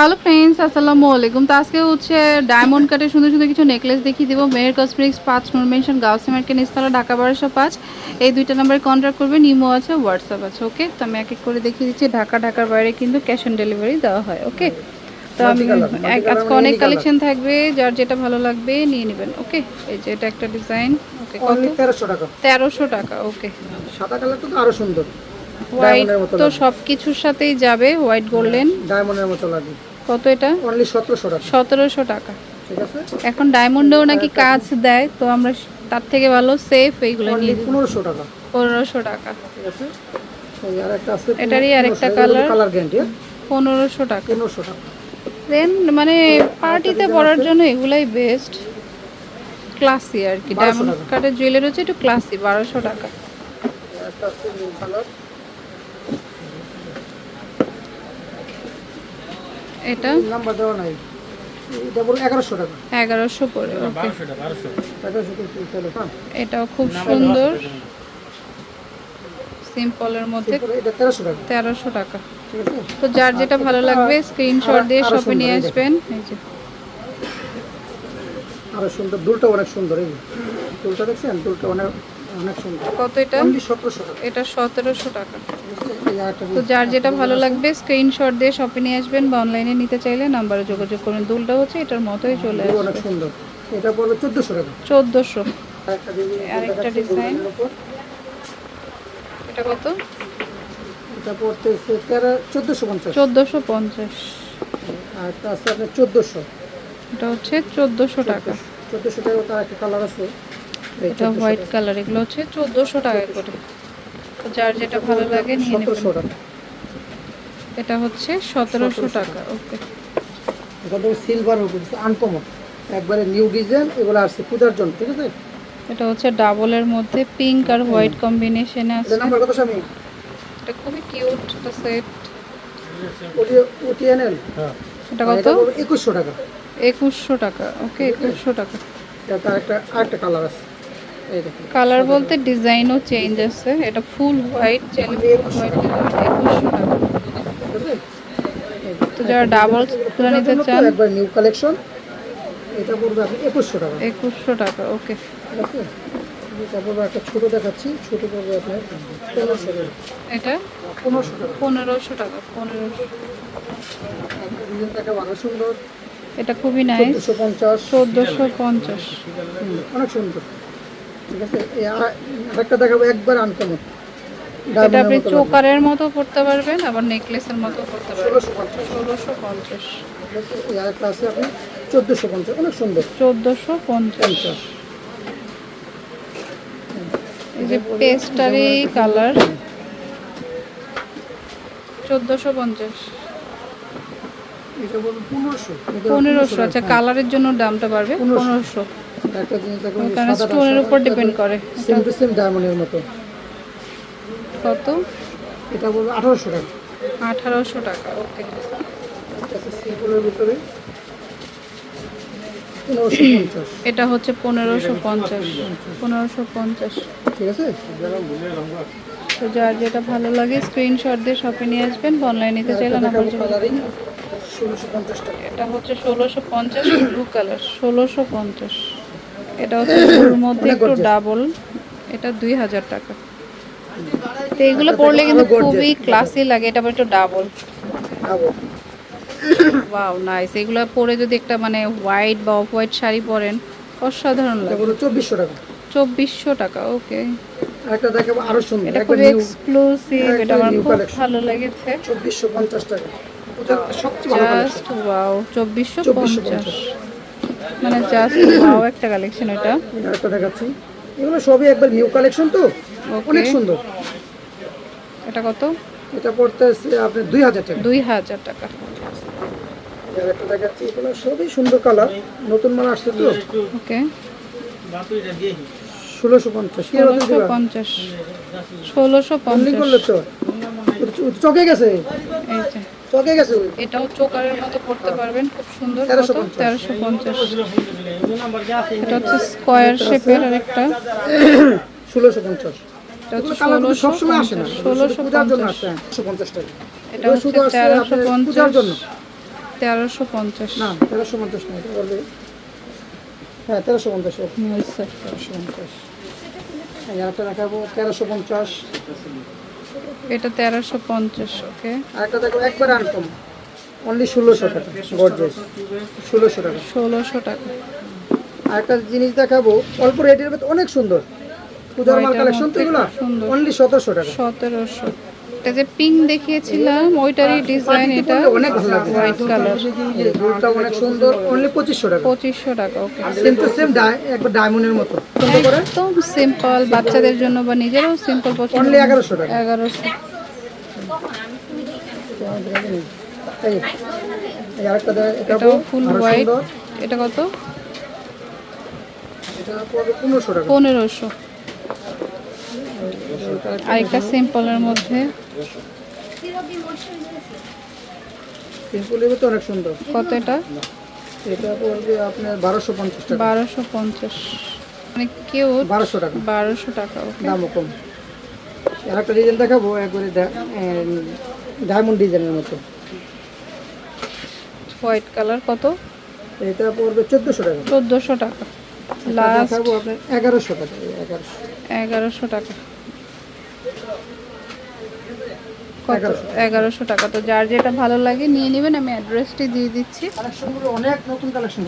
Hello friends আসসালামু আলাইকুম। তো আজকে হচ্ছে ডায়মন্ড কাটের সুন্দর সুন্দর কিছু নেকলেস দেখিয়ে দেবো। মেয়ের কসমেটিক্স পাঁচ মেনশন গাউস মার্কেট নিস্তালা ঢাকা বারোশো পাঁচ। এই দুইটা নাম্বারে কন্ট্যাক্ট করবে ইমো আছে হোয়াটসঅ্যাপ আছে ওকে তো আমি এক এক করে দেখিয়ে দিচ্ছি ঢাকা ঢাকার বাইরে কিন্তু ক্যাশ অন ডেলিভারি দেওয়া হয় ওকে তো আমি আজকে মানে অনেক কালেকশন থাকবে যার যেটা ভালো লাগবে নিয়ে নেবেন ওকে এই যে এটা একটা ডিজাইন ওকে তেরোশো টাকা। তেরোশো টাকা ওকে সাদা কালার তো আরও সুন্দর। হোয়াইট তো লাগবে। সব কিছুর সাথেই যাবে হোয়াইট গোল্ডেন ডায়মন্ডের মতো লাগে। কত এটা? অনলি সতেরোশো টাকা। সতেরোশো টাকা। ঠিক আছে? এখন ডায়মন্ডেও নাকি কাজ দেয় তো আমরা তার থেকে ভালো সেফ এইগুলো নিয়ে নিই পনেরোশো টাকা। পনেরোশো টাকা। ঠিক আছে? এটারই আরেকটা colour। কালার গ্যারান্টি পনেরোশো টাকা। পনেরোশো টাকা। দেন মানে পার্টিতে পরার জন্য এগুলাই বেস্ট ক্লাসি আর কি। ডায়মন্ড। কাটের জুয়েলারি হচ্ছে একটু ক্লাসি বারোশো টাকা আর একটা আছে নীল কালার এটা? নাম্বার দেওয়া নাই। এটা বলো এগারোশো পড়ে হ্যাঁ। এটাও খুব সুন্দর। সিম্পলের মধ্যে এটা তেরোশো টাকা। তো যার যেটা ভালো লাগবে স্ক্রিনশট দিয়ে শপে নিয়ে আসবেন। এই যে। আরও সুন্দর দুলটা অনেক সুন্দর এই। দুলটা দেখছেন? দুলটা অনেক কত এটা? এটা সতেরোশো টাকা। তো যার যেটা ভালো লাগবে স্ক্রিনশট দিয়ে শপে নিয়ে আসবেন বা অনলাইনে নিতে চাইলে নাম্বারে যোগাযোগ করুন। দুলটা হচ্ছে এটার মতোই চলে দুল অনেক সুন্দর। এটা পড়বে চোদ্দোশো টাকা। চোদ্দোশো। আরেকটা ডিজাইন। এটা কত? এটা তেরো আর আছে আপনার চোদ্দোশো। এটা হচ্ছে চোদ্দোশো টাকা। চোদ্দোশো। টাকা তার একটা কালার আছে। এটা হোয়াইট কালার এগুলো হচ্ছে চোদ্দোশো টাকা করে। তো যার যেটা ভালো লাগে নিয়ে নেবেন। এটা হচ্ছে সতেরোশো টাকা ওকে। এটা দেখো সিলভার উপর আনকমন একবারে নিউ ডিজাইন এগুলো আসছে পূজার জন্য ঠিক আছে? এটা হচ্ছে ডাবলের মধ্যে পিঙ্ক আর হোয়াইট কম্বিনেশনে আছে এটা নাম্বার কত স্বামী? এটা খুবই কিউট একটা সেট ওটিএনএল? এটা কত? একুশশো টাকা। একুশশো টাকা ওকে একুশশো টাকা। এটা একটা আরেকটা কালার আছে। কালার বলতে ডিজাইনও চেঞ্জ আছে। এটা ফুল হোয়াইট তো যারা ডাবল তুলে নিতে চান একবার নিউ কালেকশন এটা পড়বে আপনি একুশশো টাকা। একুশশো টাকা ওকে একটা ছোটো দেখাচ্ছি। ছোটো পড়বে আপনার পনেরোশো টাকা। এটা? পনেরোশো টাকা। পনেরোশো টাকা পনেরোশো। ভালো সুন্দর। এটা খুবই নাইস চোদ্দোশো পঞ্চাশ। অনেক সুন্দর। ঠিক আছে? আরেকটা দেখাবো একবার আনকমন এটা আপনি চোকারের মতো করতে পারবেন আবার নেকলেসের মতো করতে পারবেন। ষোলোশো পঞ্চাশ। ষোলোশো পঞ্চাশ। ঠিক আছে এই আরেকটা আছে আপনি চোদ্দোশো পঞ্চাশ অনেক সুন্দর। চোদ্দোশো পঞ্চাশ। পঞ্চাশ এই যে পেস্টারি কালার চোদ্দোশো পঞ্চাশ। পনেরোশো। আচ্ছা কালারের জন্য দামটা বাড়বে পনেরোশো। একটা জিনিস দেখো কারণ স্টোনের উপর ডিপেন্ড করে। সেম টু সেম ডায়মন্ডের মতো। কত? এটা বলব আঠারোশো টাকা। আঠারোশো টাকা ওকে। সিম্পলের ভিতরে এটা হচ্ছে পনেরোশো পঞ্চাশ পনেরোশো পঞ্চাশ। ঠিক আছে? তো যার যেটা ভালো লাগে স্ক্রিনশট দিয়ে শপে নিয়ে আসবেন অনলাইন নিতে চাইলে টাকা। এটা হচ্ছে ষোলোশো পঞ্চাশ ব্লু কালার ষোলোশো পঞ্চাশ। এটা হচ্ছে ব্লুর মধ্যে একটু ডাবল এটা দুই হাজার টাকা। তো এগুলো পরলে কিন্তু খুবই ক্লাসি লাগে এটা আবার একটু ডাবল ওয়াও নাইস এগুলো পরে যদি একটা মানে হোয়াইট বা অফ হোয়াইট শাড়ি পরেন অসাধারণ লাগে। চব্বিশশো টাকা। চব্বিশশো টাকা ওকে আরেকটা দেখাবো আরও সুন্দর। এটা খুবই এক্সক্লুসিভ এটা আমার খুব ভালো লেগেছে। চব্বিশশো পঞ্চাশ টাকা। পূজার সবচেয়ে ভালো কালেকশন ওয়াও চব্বিশশো চব্বিশশো পঞ্চাশ। পঞ্চাশ। মানে জাস্ট ওয়াও একটা কালেকশন এটা আরেকটা দেখাচ্ছি। এগুলো সবই একবার নিউ কালেকশন তো? অনেক সুন্দর। এটা কত? এটা পড়তে দুই হাজার টাকা। দুই হাজার টাকা। আরেকটা দেখাচ্ছি। এগুলো সবই সুন্দর কালার নতুন মাল আসছে তো? ওকে। ষোলোশো পঞ্চাশ। ষোলোশো পঞ্চাশ। ষোলোশো পঞ্চাশ করলে তো? চকে গেছে। চকে গেছে এটাও চোকারের মতো করতে পারবেন খুব সুন্দর তেরোশো পঞ্চাশ। এটা হচ্ছে স্কোয়ার শেপের আর একটা ষোলোশো পঞ্চাশ। সবসময় আসে না। ষোলোশো পঞ্চাশ। টাকা। এটা শুধু তেরোশো পঞ্চাশ। জন্য। তেরোশো পঞ্চাশ। না তেরোশো পঞ্চাশ না এটা বলবে। হ্যাঁ তেরোশো পঞ্চাশ। তেরোশো পঞ্চাশ। তেরোশো পঞ্চাশ। এটা তেরোশো পঞ্চাশ ওকে আরেকটা দেখো একবার আনকম অনলি ষোলোশো টাকা গর্জেস ষোলোশো টাকা। ষোলোশো টাকা। আরেকটা জিনিস দেখাবো অল্প রেটের মধ্যে অনেক সুন্দর। পূজার মাল ওইটার কালেকশন তো এগুলো। অনলি সতেরোশো টাকা। সতেরোশো। এটা যে পিঙ্ক দেখিয়েছিলাম ওইটারই ডিজাইন এটা অনেক ভালো লাগে হোয়াইট কালার অনেক সুন্দর অনলি টাকা। টাকা ওকে সেম টু সেম একবার ডায়মন্ডের মতো। সুন্দর করে? একদম সিম্পল বাচ্চাদের জন্য বা নিজেরও সিম্পল পছন্দ অনলি এগারোশো টাকা। এটাও ফুল হোয়াইট এটা কত? এটা টাকা। আরেকটা সিম্পলের মধ্যে। সিম্পলের তো অনেক সুন্দর। কত এটা? এটা পড়বে আপনার বারোশো পঞ্চাশ টাকা। বারোশো পঞ্চাশ। মানে কেউ বারোশো টাকা। বারোশো টাকা দামও কম। আরেকটা ডিজাইন দেখাবো একবারে ডায়মন্ড ডিজাইনের মতো। হোয়াইট কালার কত? এটা পড়বে চোদ্দোশো টাকা। চোদ্দোশো টাকা। লাস্ট এগারোশো টাকা এগারোশো। টাকা। কত? এগারোশো। এগারোশো টাকা। তো যার যেটা ভালো লাগে নিয়ে নেবেন আমি অ্যাড্রেসটি দিয়ে দিচ্ছি। অনেক নতুন কালেকশন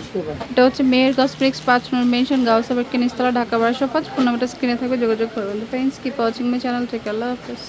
এটা হচ্ছে মেয়ের কসমেটিক্স পাঁচ নম্বর মেনশন গাউসাবের কেনিস্তলা ঢাকা বারোশো পাঁচ ফোন নাম্বারটা স্ক্রিনে থাকবে যোগাযোগ করবেন। Friends keep watching my channel থেকে আল্লাহ হাফেজ।